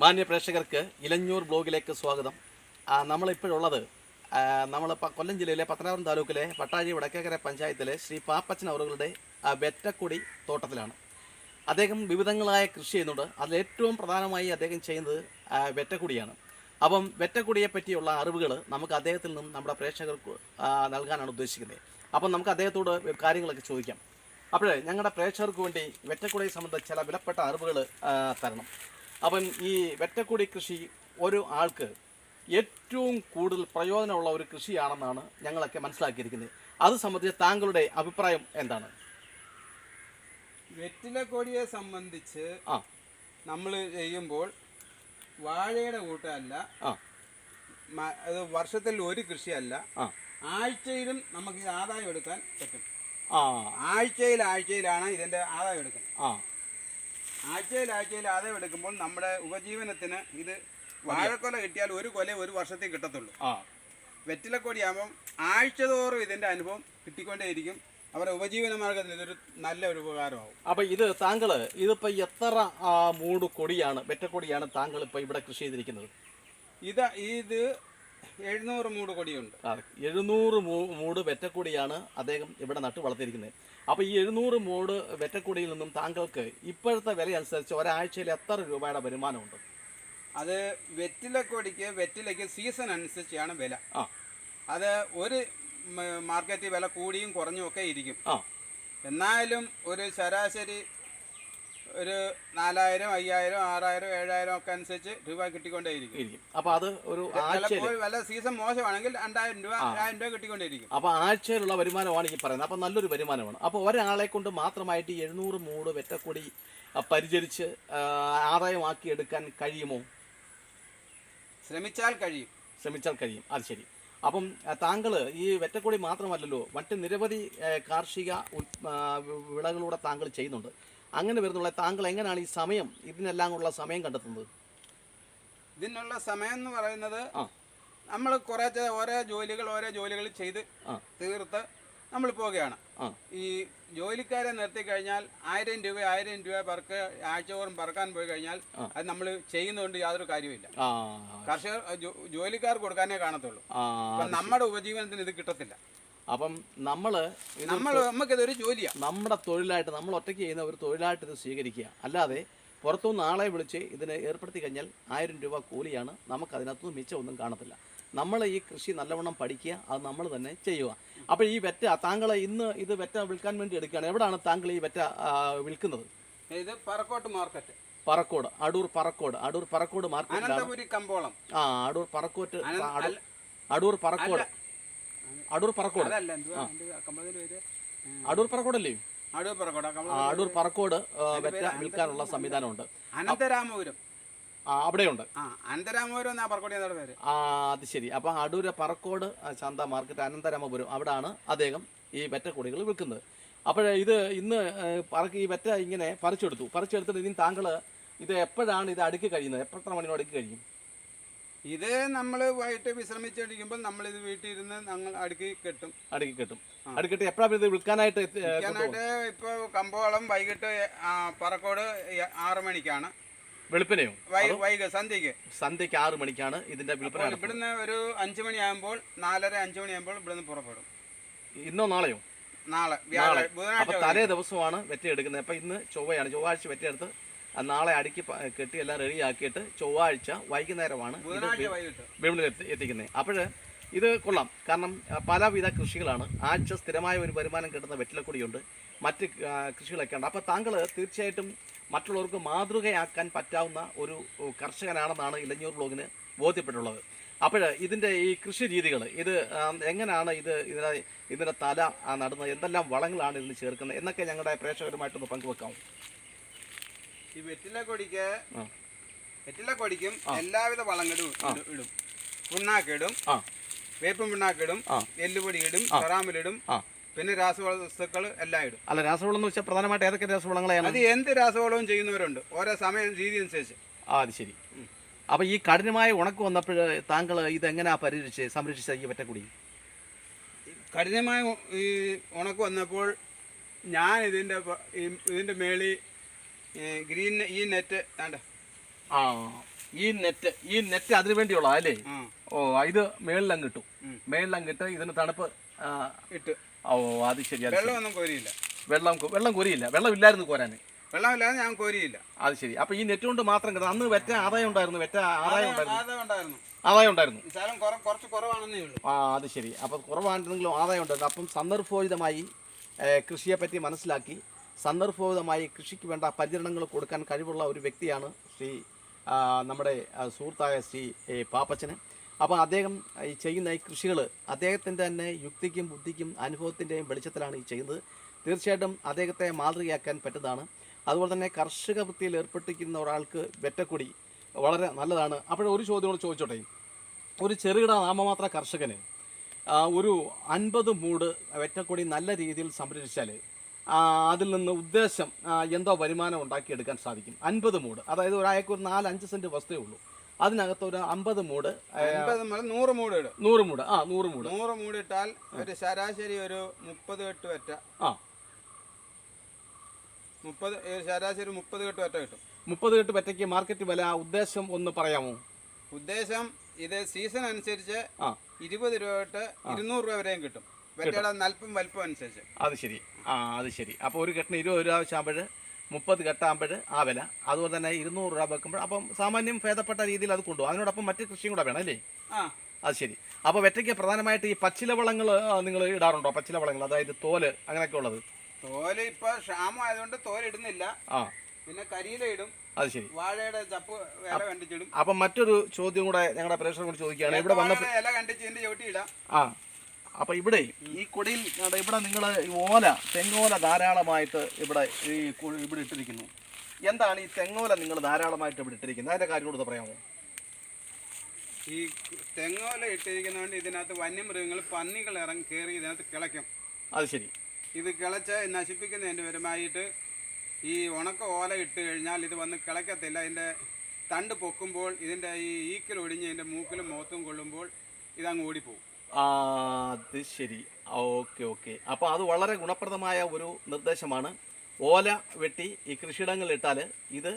മാന്യ പ്രേക്ഷകർക്ക് ഇലഞ്ഞൂർ ബ്ലോഗിലേക്ക് സ്വാഗതം. നമ്മളിപ്പോഴുള്ളത് നമ്മൾ കൊല്ലം ജില്ലയിലെ പത്തനാപുരം താലൂക്കിലെ പട്ടാഴി വടക്കേക്കര പഞ്ചായത്തിലെ ശ്രീ പാപ്പച്ചൻ അവറുകളുടെ വെറ്റക്കുടി തോട്ടത്തിലാണ്. അദ്ദേഹം വിവിധങ്ങളായ കൃഷി ചെയ്യുന്നുണ്ട്. അതിലേറ്റവും പ്രധാനമായി അദ്ദേഹം ചെയ്യുന്നത് വെറ്റക്കുടിയാണ് അപ്പം വെറ്റക്കുടിയെ പറ്റിയുള്ള അറിവുകൾ നമുക്ക് അദ്ദേഹത്തിൽ നിന്നും നമ്മുടെ പ്രേക്ഷകർക്ക് നൽകാനാണ് ഉദ്ദേശിക്കുന്നത്. അപ്പം നമുക്ക് അദ്ദേഹത്തോട് കാര്യങ്ങളൊക്കെ ചോദിക്കാം. അപ്പോഴേ ഞങ്ങളുടെ പ്രേക്ഷകർക്ക് വേണ്ടി വെറ്റക്കുടിയെ സംബന്ധിച്ച ചില വിലപ്പെട്ട അറിവുകൾ തരണം. അപ്പം ഈ വെറ്റക്കുടി കൃഷി ഒരു ആൾക്ക് ഏറ്റവും കൂടുതൽ പ്രയോജനമുള്ള ഒരു കൃഷിയാണെന്നാണ് ഞങ്ങളൊക്കെ മനസ്സിലാക്കിയിരിക്കുന്നത്. അത് സംബന്ധിച്ച് താങ്കളുടെ അഭിപ്രായം എന്താണ്? വെറ്റിലക്കൊടിയെ സംബന്ധിച്ച് ആ. നമ്മൾ ചെയ്യുമ്പോൾ വാഴയുടെ കൂട്ടമല്ല ആ. അത് വർഷത്തിൽ ഒരു കൃഷിയല്ല. ആ. ആഴ്ചയിലും നമുക്ക് ആദായം എടുക്കാൻ പറ്റും. ആ. ആഴ്ചയിൽ ആഴ്ചയിലാണ് ഇതിന്റെ ആദായം എടുക്കുന്നത്. ആ. ആഴ്ചയിൽ ആഴ്ചയിൽ ആദായം എടുക്കുമ്പോൾ നമ്മുടെ ഉപജീവനത്തിന് ഇത് വാഴക്കൊല കിട്ടിയാൽ ഒരു കൊല ഒരു വർഷത്തിൽ കിട്ടത്തുള്ളൂ. ആ. വെറ്റിലക്കൊടിയാകുമ്പം ആഴ്ചതോറും ഇതിന്റെ അനുഭവം കിട്ടിക്കൊണ്ടേയിരിക്കും. അവരുടെ ഉപജീവന മാർഗത്തിൽ ഇതൊരു നല്ല ഒരു ഉപകാരമാവും. അപ്പൊ ഇത് താങ്കൾ ഇതിപ്പോൾ എത്ര മൂട് കൊടിയാണ് വെറ്റക്കൊടിയാണ് താങ്കൾ ഇപ്പോൾ ഇവിടെ കൃഷി ചെയ്തിരിക്കുന്നത്? ഇത് ഇത് എഴുന്നൂറ് മൂട് കൊടിയുണ്ട്. എഴുന്നൂറ് മൂ- മൂട് വെറ്റക്കൊടിയാണ് അദ്ദേഹം ഇവിടെ നട്ട് വളർത്തിയിരിക്കുന്നത് അപ്പോൾ ഈ എഴുന്നൂറ് മോഡ് വെറ്റക്കുടിയിൽ നിന്നും താങ്കൾക്ക് ഇപ്പോഴത്തെ വില അനുസരിച്ച് ഒരാഴ്ചയിൽ എത്ര രൂപയുടെ വരുമാനമുണ്ട്? അത് വെറ്റിലക്കൊടിക്ക് വെറ്റിലയ്ക്ക് സീസൺ അനുസരിച്ചാണ് വില. ആ. അത് ഒരു മാർക്കറ്റ് വില കൂടിയും കുറഞ്ഞും ഒക്കെ ഇരിക്കും. ആ. എന്നാലും ഒരു ശരാശരി ഒരു നാലായിരം അയ്യായിരം ആറായിരം ഏഴായിരം ഒക്കെ അനുസരിച്ച് രൂപ കിട്ടിക്കൊണ്ടേയിരിക്കും. ഇരിക്കും. അപ്പോൾ അത് ഒരു ആഴ്ചയിൽ ചിലപ്പോൾ വില സീസൺ മോശമാണെങ്കിൽ രണ്ടായിരം രൂപ ആയിരം രൂപ കിട്ടിക്കൊണ്ടേയിരിക്കും. അപ്പൊ ആഴ്ചയിലുള്ള വരുമാനമാണ് ഈ പറയുന്നത്. അപ്പൊ നല്ലൊരു വരുമാനമാണ്. അപ്പൊ ഒരാളെ കൊണ്ട് മാത്രമായിട്ട് ഈ എഴുന്നൂറ് മൂട് വെറ്റക്കൊടി ആ, പരിചരിച്ച് ആ, ആദായമാക്കി എടുക്കാൻ കഴിയുമോ? ശ്രമിച്ചാൽ കഴിയും. ശ്രമിച്ചാൽ കഴിയും. അത് ശരി. അപ്പം താങ്കൾ ഈ വെറ്റക്കൊടി മാത്രമല്ലല്ലോ മറ്റ് നിരവധി കാർഷിക ഉൽ- ആ, വിളകളൂടെ താങ്കൾ ചെയ്യുന്നുണ്ട്. അങ്ങനെ വരുന്നുള്ള താങ്കൾ എങ്ങനെയാണ് ഈ സമയം ഇതിനെല്ലാം ഉള്ള സമയം കണ്ടെത്തുന്നത്? ഇതിനുള്ള സമയം എന്ന് പറയുന്നത് നമ്മൾ കുറച്ച് ഓരോ ജോലികൾ ഓരോ ജോലികൾ ചെയ്ത് തീർത്ത് നമ്മൾ പോവുകയാണ്. ഈ ജോലിക്കാരെ നിർത്തി കഴിഞ്ഞാൽ ആയിരം രൂപ ആയിരം രൂപ പറക്ക് ആഴ്ചതോറും പറക്കാൻ പോയി കഴിഞ്ഞാൽ അത് നമ്മൾ ചെയ്യുന്നതുകൊണ്ട് യാതൊരു കാര്യമില്ല കർഷകർ ജോലിക്കാർ കൊടുക്കാനേ കാണത്തുള്ളൂ. നമ്മുടെ ഉപജീവനത്തിന് ഇത് കിട്ടത്തില്ല. അപ്പം നമ്മൾ നമ്മൾ നമുക്കിതൊരു ജോലിയാണ് നമ്മുടെ തൊഴിലായിട്ട് നമ്മൾ ഒറ്റയ്ക്ക് ചെയ്യുന്ന ഒരു തൊഴിലായിട്ട് ഇത് സ്വീകരിക്കുക. അല്ലാതെ പുറത്തുനിന്ന് ആളെ വിളിച്ച് ഇതിനെ ഏർപ്പെടുത്തി കഴിഞ്ഞാൽ ആയിരം രൂപ കൂലിയാണ് നമുക്ക് അതിനകത്തുനിന്ന് മിച്ചമൊന്നും കാണത്തില്ല. നമ്മൾ ഈ കൃഷി നല്ലവണ്ണം പഠിക്കുക അത് നമ്മൾ തന്നെ ചെയ്യുക. അപ്പോൾ ഈ വെറ്റ താങ്കൾ ഇന്ന് ഇത് വെറ്റ വിൽക്കാൻ വേണ്ടി എടുക്കുകയാണ്. എവിടെയാണ് താങ്കൾ ഈ വെറ്റ വിൽക്കുന്നത്? ഇത് പറക്കോട്ട് മാർക്കറ്റ്. പറക്കോട് അടൂർ പറക്കോട്. അടൂർ പറക്കോട് മാർക്കറ്റ് കമ്പോളം. ആ അടൂർ പറക്കോട്ട് അടൂർ പറക്കോട്. അടൂർ പറക്കോട്. അല്ലേ അടൂർ പറക്കോടല്ലേ? അടൂർ പറക്കോട് വെറ്റ വിൽക്കാനുള്ള സംവിധാനമുണ്ട്. അനന്തരാമപുരം. അവിടെയുണ്ട്. ആ അനന്തരാമപുരം പേര്? ആ അത് ശരി. അപ്പൊ അടൂര് പറക്കോട് ശാന്ത ചന്ത മാർക്കറ്റ് അനന്തരാമപുരം അവിടാണ് അദ്ദേഹം ഈ വെറ്റ കൊടികൾ വിൽക്കുന്നത്. അപ്പോൾ ഇത് ഇന്ന് പറക്ക് ഈ വെറ്റ ഇങ്ങനെ പറിച്ചെടുത്തു. പറിച്ചെടുത്തിട്ട് ഇനി താങ്കൾ ഇത് എപ്പോഴാണ് ഇത് അടുക്കി കഴിയുന്നത്? എത്ര മണിയോട് അടുക്കി കഴിയും? ഇത് നമ്മൾ വൈകിട്ട് വിശ്രമിച്ചിരിക്കുമ്പോൾ നമ്മൾ ഇത് വീട്ടിൽ ഇരുന്ന് ഞങ്ങൾ അടുക്കി കെട്ടും. അടുക്കി കെട്ടും. അടുക്കിട്ട് എപ്പോഴാണ് ഇത് വിൽക്കാനായിട്ട് വിൽക്കാനായിട്ട് ഇപ്പോൾ കമ്പോളം വൈകിട്ട് പറക്കോട് ആറു മണിക്കാണ്. വെളുപ്പിനെയോ? വൈ സന്ധ്യക്ക് സന്ധ്യക്ക് ആറ് മണിക്കാണ് ഇതിന്റെ വിൽപ്പന. ഇവിടുന്ന് ഒരു അഞ്ചു മണിയാകുമ്പോൾ നാലര അഞ്ചു മണിയാകുമ്പോൾ ഇവിടുന്ന് പുറപ്പെടും. ഇന്നോ നാളെയോ? നാളെ അപ്പൊ തലേ ദിവസമാണ് വെറ്റി എടുക്കുന്നത് അപ്പൊ ഇന്ന് ചൊവ്വയാണ്. ചൊവ്വാഴ്ച വെറ്റി എടുത്ത് ആ നാളെ അടുക്കി കെട്ടി എല്ലാം റെഡിയാക്കിയിട്ട് ചൊവ്വാഴ്ച വൈകുന്നേരമാണ് എത്തി എത്തിക്കുന്നത്. അപ്പോൾ ഇത് കൊള്ളാം. കാരണം പലവിധ കൃഷികളാണ്. ആഴ്ച സ്ഥിരമായ ഒരു വരുമാനം കിട്ടുന്ന വെറ്റിലക്കൊടിയുണ്ട്. മറ്റ് കൃഷികളൊക്കെ ഉണ്ട്. അപ്പോൾ താങ്കൾ തീർച്ചയായിട്ടും മറ്റുള്ളവർക്ക് മാതൃകയാക്കാൻ പറ്റാവുന്ന ഒരു കർഷകനാണെന്നാണ് ഇലഞ്ഞൂർ ബ്ലോഗിന് ബോധ്യപ്പെട്ടുള്ളത്. അപ്പോൾ ഇതിന്റെ ഈ കൃഷി രീതികൾ ഇത് എങ്ങനെയാണ് ഇത് ഇതിനെ ഇതിന്റെ തല നടുന്നത്? എന്തെല്ലാം വളങ്ങളാണ് ഇതിന് ചേർക്കുന്നത്? എന്നൊക്കെ ഞങ്ങളുടെ പ്രേക്ഷകരുമായിട്ടൊന്ന് പങ്കുവെക്കാം. ഈ എല്ലാവിധ വളങ്ങളും ഇടും പിണ്ണാക്കിടും വേപ്പും പിണ്ണാക്കിടും. എല്ലുപൊടി ഇടും കറാമിലിടും പിന്നെ രാസവസ്തുക്കൾ എല്ലാം ഇടും. അല്ല രാസവളം എന്ന് വെച്ചാൽ പ്രധാനമായിട്ട് ഏതൊക്കെ രാസവളങ്ങളെയാണ്? അത് എന്ത് രാസവളവും ചെയ്യുന്നവരുണ്ട്. ഓരോ സമയം രീതി അനുസരിച്ച്. ആ അത് ശരി. അപ്പൊ ഈ കഠിനമായ ഉണക്ക് വന്നപ്പോൾ താങ്കൾ ഇതെങ്ങനെയാ പരിരക്ഷിച്ച് സംരക്ഷിച്ച ഈ വെറ്റക്കുടി കഠിനമായ ഈ ഉണക്ക് വന്നപ്പോൾ ഞാൻ ഇതിന്റെ ഇതിന്റെ ഈ- ഇതിന്റെ മേളി ഗ്രീൻ ഈ നെറ്റ് വേണ്ട ആ ഈ നെറ്റ് ഈ നെറ്റ് അതിനു വേണ്ടിയുള്ള അല്ലേ? ഓ ഇത് മേളിലങ്ങ് ഇട്ടു. മേളിലങ്ങ് ഇട്ട് ഇതിന് തണുപ്പ് ഇട്ട്. ഓ അത് ശരി അത് ശരി. വെള്ളമൊന്നും കോരിയില്ല. വെള്ളം വെള്ളം കോരിയില്ല. വെള്ളം ഇല്ലായിരുന്നു കോരാൻ. വെള്ളമില്ലാതെ ഞാൻ കോരിയില്ല. അത് ശരി. അപ്പൊ ഈ നെറ്റ് കൊണ്ട് മാത്രം കിട്ടും അന്ന് വെറ്റ ആദായം ഉണ്ടായിരുന്നു. വെറ്റ ആദായം ഉണ്ടായിരുന്നു. ആദായം ഉണ്ടായിരുന്നു. കുറച്ച് കുറവാണെന്നേ ഉള്ളൂ. ആ അത് ശരി. അപ്പൊ കുറവാണെങ്കിലും ആദായം ഉണ്ടായിരുന്നു. അപ്പം സന്ദർഭോചിതമായി കൃഷിയെ പറ്റി മനസ്സിലാക്കി സന്ദർഭോചിതമായി കൃഷിക്ക് വേണ്ട പരിചരണങ്ങൾ കൊടുക്കാൻ കഴിവുള്ള ഒരു വ്യക്തിയാണ് ശ്രീ നമ്മുടെ സുഹൃത്തായ ശ്രീ പാപ്പച്ചന്. അപ്പോൾ അദ്ദേഹം ഈ ചെയ്യുന്ന ഈ കൃഷികൾ അദ്ദേഹത്തിന്റെ തന്നെ യുക്തിക്കും ബുദ്ധിക്കും അനുഭവത്തിന്റെയും വെളിച്ചത്തിലാണ് ഈ ചെയ്യുന്നത്. തീർച്ചയായിട്ടും അദ്ദേഹത്തെ മാതൃകയാക്കാൻ പറ്റുന്നതാണ്. അതുപോലെ തന്നെ കർഷക വൃത്തിയിൽ ഏർപ്പെട്ടിരിക്കുന്ന ഒരാൾക്ക് വെറ്റക്കൊടി വളരെ നല്ലതാണ്. അപ്പോൾ ഒരു ചോദ്യം കൂടെ ചോദിച്ചോട്ടെ? ഒരു ചെറുകിട നാമമാത്ര കർഷകന് ഒരു അൻപത് മൂട് വെറ്റക്കൊടി നല്ല രീതിയിൽ സംരക്ഷിച്ചാൽ അതിൽ നിന്ന് ഉദ്ദേശം എന്തോ വരുമാനം ഉണ്ടാക്കിയെടുക്കാൻ സാധിക്കും. അൻപത് മൂട്. അതായത് ഒരാൾക്ക് ഒരു നാല് അഞ്ച് സെന്റ് വസ്തുവേ ഉള്ളൂ. അതിനകത്ത് ഒരു അമ്പത് മൂട് നൂറ് മൂട് ഇടും. നൂറ് മൂട്. ആ നൂറ് മൂട്. നൂറ് മൂട് ഇട്ടാൽ ഒരു ശരാശരി ഒരു മുപ്പത് കെട്ട് വറ്റ. ആ. മുപ്പത് ശരാശരി മുപ്പത് കെട്ട് വറ്റ കിട്ടും. മുപ്പത് കെട്ട് വറ്റയ്ക്ക് മാർക്കറ്റ് വില ഉദ്ദേശം ഒന്ന് പറയാമോ? ഉദ്ദേശം ഇത് സീസൺ അനുസരിച്ച് ഇരുപത് രൂപ തൊട്ട് ഇരുന്നൂറ് രൂപ വരെയും കിട്ടും. നൽപ്പും വലിപ്പം അനുസരിച്ച്. അത് ശരി. ആ അത് ശരി. അപ്പോൾ ഒരു കെട്ടിന് ഇരുപത് രൂപ വെച്ചാകുമ്പോൾ മുപ്പത് കെട്ടാകുമ്പോൾ ആ വില. അതുപോലെ തന്നെ ഇരുന്നൂറ് രൂപ വെക്കുമ്പോൾ അപ്പം സാമാന്യം ഭേദപ്പെട്ട രീതിയിൽ അത് കൊണ്ടുപോകും. അതിനോടൊപ്പം മറ്റ് കൃഷിയും കൂടെ വേണം അല്ലേ? ആ. അത് ശരി. അപ്പോൾ വെറ്റയ്ക്ക് പ്രധാനമായിട്ട് ഈ പച്ചില വളങ്ങൾ നിങ്ങൾ ഇടാറുണ്ടോ? പച്ചില വളങ്ങൾ അതായത് തോൽ അങ്ങനെയൊക്കെ ഉള്ളത്? തോൽ ഇപ്പൊ ക്ഷാമമായതുകൊണ്ട് തോൽ ഇടുന്നില്ല. ആ. പിന്നെ കരിയില ഇടും. അത് ശരി. വാഴയുടെ ചപ്പ് ഇല കണ്ടിച്ചിടും. അപ്പം മറ്റൊരു ചോദ്യം കൂടെ ഞങ്ങളുടെ പ്രേക്ഷകർ കൂടി ചോദിക്കുകയാണ് ഇവിടെ വന്ന ഇല കണ്ടിച്ച് ഇതിന്റെ ചവിട്ടി ഇടാം. ആ. അപ്പോൾ ഇവിടെ ഈ കുടയിൽ ഇവിടെ നിങ്ങൾ ഓല തെങ്ങോല ധാരാളമായിട്ട് ഇവിടെ ഈ ഇവിടെ ഇട്ടിരിക്കുന്നു. എന്താണ് ഈ തെങ്ങോല നിങ്ങൾ ധാരാളമായിട്ട് ഇവിടെ ഇട്ടിരിക്കുന്നത്? അതിന്റെ കാര്യം കൂടെ പറയാമോ? ഈ തെങ്ങോല ഇട്ടിരിക്കുന്നതുകൊണ്ട് ഇതിനകത്ത് വന്യമൃഗങ്ങൾ പന്നികൾ ഇറങ്ങി കയറി ഇതിനകത്ത് കിളയ്ക്കും. അത് ശരി. ഇത് കിളച്ച് നശിപ്പിക്കുന്നതിന്റെ പരമായിട്ട് ഈ ഉണക്ക ഓല ഇട്ട് കഴിഞ്ഞാൽ ഇത് വന്ന് കിളയ്ക്കത്തില്ല. അതിന്റെ തണ്ട് പൊക്കുമ്പോൾ ഇതിന്റെ ഈ ഈക്കൽ ഒടിഞ്ഞ് ഇതിന്റെ മൂക്കിലും മുഖത്തും കൊള്ളുമ്പോൾ ഇതങ്ങ് ഓടിപ്പോവും. ആ അത് ശരി. Okay okay. അപ്പോൾ അത് വളരെ ഗുണപ്രദമായ ഒരു നിർദ്ദേശമാണ്. ഓല വെട്ടി ഈ കൃഷിയിടങ്ങളിൽ ഇട്ടാൽ ഇത്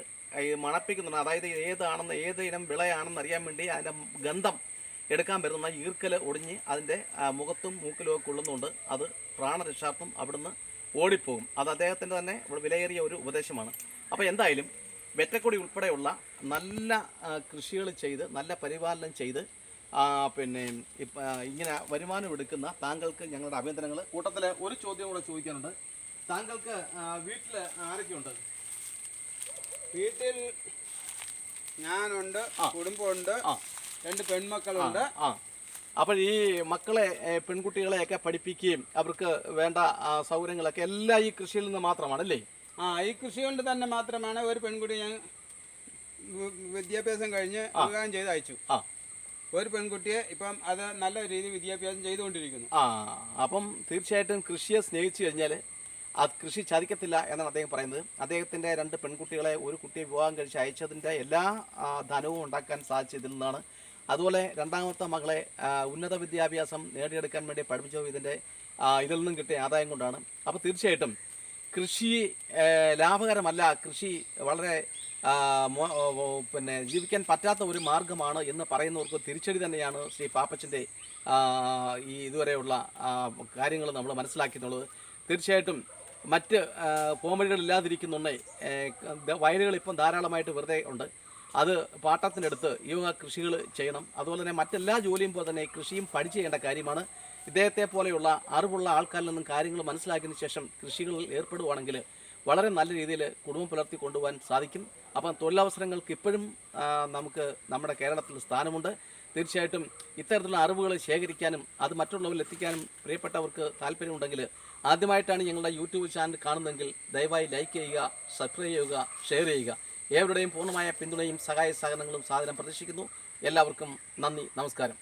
മണപ്പിക്കുന്നുണ്ട്. അതായത് ഏതാണെന്ന് ഏത് ഇനം വിളയാണെന്ന് അറിയാൻ വേണ്ടി അതിന്റെ ഗന്ധം എടുക്കാൻ പറ്റുന്ന ഈർക്കൽ ഒടിഞ്ഞ് അതിന്റെ മുഖത്തും മൂക്കിലും ഒക്കെ കൊള്ളുന്നുണ്ട്. അത് പ്രാണരക്ഷാർത്ഥം അവിടുന്ന് ഓടിപ്പോകും. അത് അദ്ദേഹത്തിന്റെ തന്നെ വിലയേറിയ ഒരു ഉപദേശമാണ്. അപ്പോൾ എന്തായാലും വെറ്റക്കൊടി ഉൾപ്പെടെയുള്ള നല്ല കൃഷികൾ ചെയ്ത് നല്ല പരിപാലനം ചെയ്ത് പിന്നെ ഇപ്പം ഇങ്ങനെ വരുമാനം എടുക്കുന്ന താങ്കൾക്ക് ഞങ്ങളുടെ അഭിനന്ദനങ്ങൾ. കൂട്ടത്തിൽ ഒരു ചോദ്യം കൂടെ ചോദിക്കാനുണ്ട്. താങ്കൾക്ക് വീട്ടിൽ ആരൊക്കെയുണ്ട്? വീട്ടിൽ ഞാനുണ്ട് കുടുംബമുണ്ട് രണ്ട് പെൺമക്കളുണ്ട്. അപ്പോൾ ഈ മക്കളെ പെൺകുട്ടികളെയൊക്കെ പഠിപ്പിക്കുകയും അവർക്ക് വേണ്ട സൗകര്യങ്ങളൊക്കെ എല്ലാം ഈ കൃഷിയിൽ നിന്ന് മാത്രമാണല്ലേ? ആ ഈ കൃഷി കൊണ്ട് തന്നെ മാത്രമാണ് ഒരു പെൺകുട്ടി ഞാൻ വിദ്യാഭ്യാസം കഴിഞ്ഞ് വിവാഹം ചെയ്ത് അയച്ചു. ആ. ഒരു പെൺകുട്ടിയെ ഇപ്പം അത് നല്ല രീതിയിൽ വിദ്യാഭ്യാസം ചെയ്തുകൊണ്ടിരിക്കുന്നു. ആ അപ്പം തീർച്ചയായിട്ടും കൃഷിയെ സ്നേഹിച്ചു കഴിഞ്ഞാൽ അത് കൃഷി ചതിക്കത്തില്ല എന്നാണ് അദ്ദേഹം പറയുന്നത്. അദ്ദേഹത്തിന്റെ രണ്ട് പെൺകുട്ടികളെ ഒരു കുട്ടിയെ വിവാഹം കഴിച്ച് അയച്ചതിന്റെ എല്ലാ ധനവും ഉണ്ടാക്കാൻ സാധിച്ചതിൽ നിന്നാണ്. അതുപോലെ രണ്ടാമത്തെ മകളെ ഉന്നത വിദ്യാഭ്യാസം നേടിയെടുക്കാൻ വേണ്ടി പഠിപ്പിച്ച ഇതിന്റെ ഇതിൽ നിന്നും കിട്ടിയ ആദായം കൊണ്ടാണ്. അപ്പോൾ തീർച്ചയായിട്ടും കൃഷി ലാഭകരമല്ല. കൃഷി വളരെ പിന്നെ ജീവിക്കാൻ പറ്റാത്ത ഒരു മാർഗമാണ് എന്ന് പറയുന്നവർക്ക് തിരിച്ചടി തന്നെയാണ് ശ്രീ പാപ്പച്ചന്റെ ഈ ഇതുവരെയുള്ള കാര്യങ്ങൾ നമ്മൾ മനസ്സിലാക്കിയെന്നുള്ളത് തീർച്ചയായിട്ടും മറ്റ് പോമഴികളില്ലാതിരിക്കുന്നുണ്ടേ വയലുകൾ ഇപ്പം ധാരാളമായിട്ട് വെറുതെ ഉണ്ട്. അത് പാട്ടത്തിനെടുത്ത് വക കൃഷികൾ ചെയ്യണം. അതുപോലെ തന്നെ മറ്റെല്ലാ ജോലിയും പോലെ തന്നെ കൃഷിയും പഠിച്ചു ചെയ്യേണ്ട കാര്യമാണ്. ഇദ്ദേഹത്തെ പോലെയുള്ള അറിവുള്ള ആൾക്കാരിൽ നിന്നും കാര്യങ്ങൾ മനസ്സിലാക്കിയതിന് ശേഷം കൃഷികളിൽ ഏർപ്പെടുവാണെങ്കിൽ വളരെ നല്ല രീതിയിൽ കുടുംബം പുലർത്തി കൊണ്ടുപോകാൻ സാധിക്കും. അപ്പം തൊഴിലവസരങ്ങൾക്ക് ഇപ്പോഴും നമുക്ക് നമ്മുടെ കേരളത്തിൽ സ്ഥാനമുണ്ട്. തീർച്ചയായിട്ടും ഇത്തരത്തിലുള്ള അറിവുകൾ ശേഖരിക്കാനും അത് മറ്റുള്ളവരിൽ എത്തിക്കാനും പ്രിയപ്പെട്ടവർക്ക് താല്പര്യമുണ്ടെങ്കിൽ ആദ്യമായിട്ടാണ് ഞങ്ങളുടെ യൂട്യൂബ് ചാനൽ കാണുന്നതെങ്കിൽ ദയവായി ലൈക്ക് ചെയ്യുക സബ്സ്ക്രൈബ് ചെയ്യുക ഷെയർ ചെയ്യുക. ഏവരുടെയും പൂർണമായ പിന്തുണയും സഹായ സഹകരണങ്ങളും സാധനം പ്രതീക്ഷിക്കുന്നു. എല്ലാവർക്കും നന്ദി നമസ്കാരം.